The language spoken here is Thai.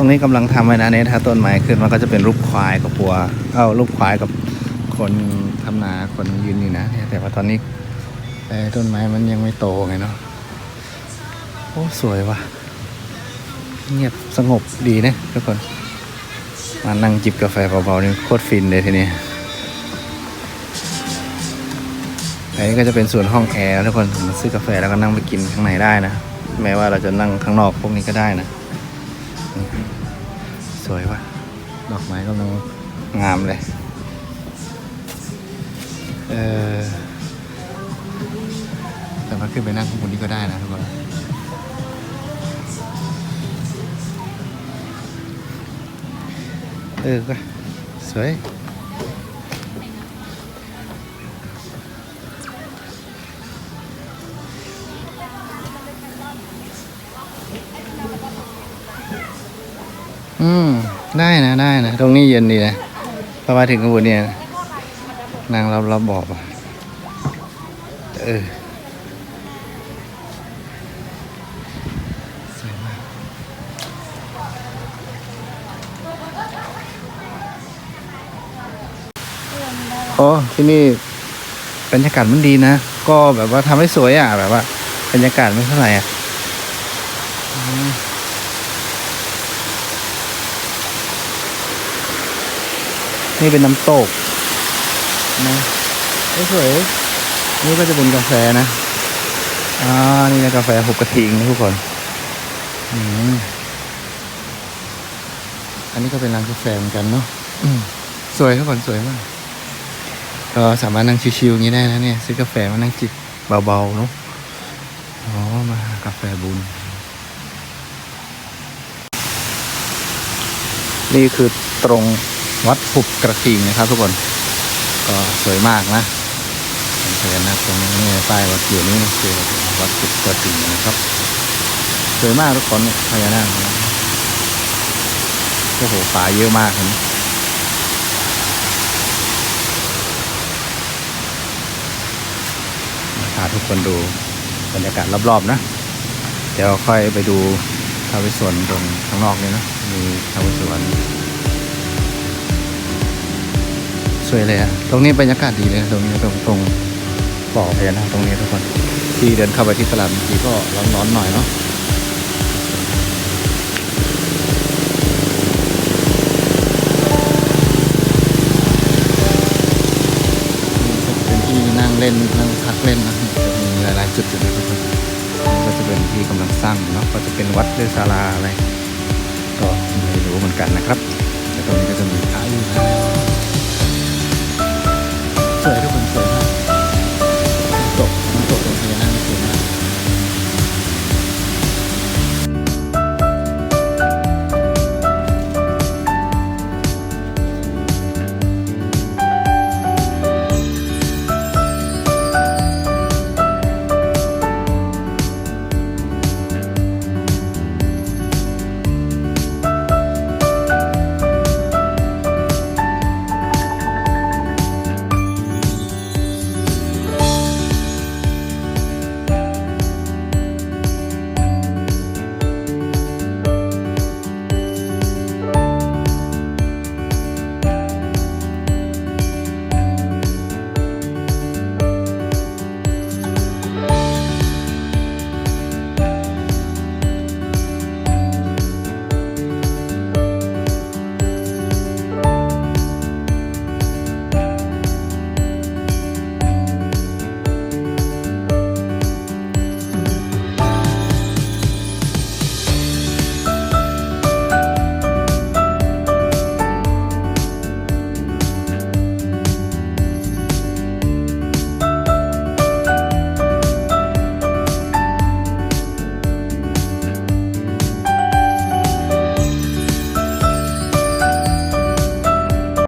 ตรงนี้กำลังทำไว้นะเนี่ยถ้าต้นไม้ขึ้นมันก็จะเป็นรูปควายกับปัว เอ้ารูปควายกับคนทำนาคนยืนอยู่นะ แต่ว่าตอนนี้ไอ้ต้นไม้มันยังไม่โตไงเนาะโอ้สวยว่ะ เงียบสงบดีนะทุกคน มานั่งจิบกาแฟเบาๆนี่โคตรฟินเลยทีนี้อันนี้ก็จะเป็นส่วนห้องแอร์ทุกคนมาซื้อกาแฟแล้วก็นั่งไปกินข้างในได้นะ แม้ว่าเราจะนั่งข้างนอกพวกนี้ก็ได้นะ สวยว่ะ ดอกไม้กำลังงามเลย เออแต่ว่าขึ้นไปนั่งข้างบนนี้ก็ได้นะทุกคนเออก็สวย มได้นะได้นะ ตรงนี้เย็นดีนะพอมาถึงกระบวนเนี่ยนางรับรับบอกอะเออสวยมากโอ้ที่นี่บรรยากาศมันดีนะ ก็แบบว่าทำให้สวยอะแบบว่าบรรยากาศไม่เท่าไหร่อะ นี่เป็นน้ำตกนะเอ้ยสวยนี่ก็จะเป็นกาแฟนะอ่านี่นะกาแฟหุบกระทิงนะทุกคนอืมอันนี้ก็เป็นร้านกาแฟเหมือนกันเนาะสวยทุกคนสวยมากก็สามารถนั่งชิวๆอย่างนี้ได้นะเนี่ย ซื้อกาแฟมานั่งจิบเบาๆเนาะอ๋อมากาแฟบุญ นี่คือตรง วัดหุบกระทิงนะครับทุกคน ก็สวยมากนะเป็นนาคตรงนี้ป้ายวัดอยู่นี่คือวัดหุบกระทิงนะครับ สวยมากทุกคนเนี่ยพญานาคโอ้โหป่าเยอะมากเห็นไหมพาทุกคนดูบรรยากาศรอบๆนะ เดี๋ยวค่อยไปดูทาวิสวนตรงข้างนอกนี่นะ มีทาวิสวน สวยเลยอะตรงนี้บรรยากาศดีเลยตรงนี้ตรงตรงบ่อพญานาคตรงนี้ทุกคน ที่เดินเข้าไปที่ตลาดเมื่อกี้ก็ร้อนๆหน่อยเนาะเป็นที่นั่งเล่นนั่งพักเล่นนะจะมีหลายๆจุดอยู่นะครับนี่ก็จะเป็นที่กำลังสร้างเนาะก็จะเป็นวัดหรือศาลาอะไร ก็ไม่รู้เหมือนกันนะครับ แต่ตรงนี้ก็จะมีพระอยู่นะ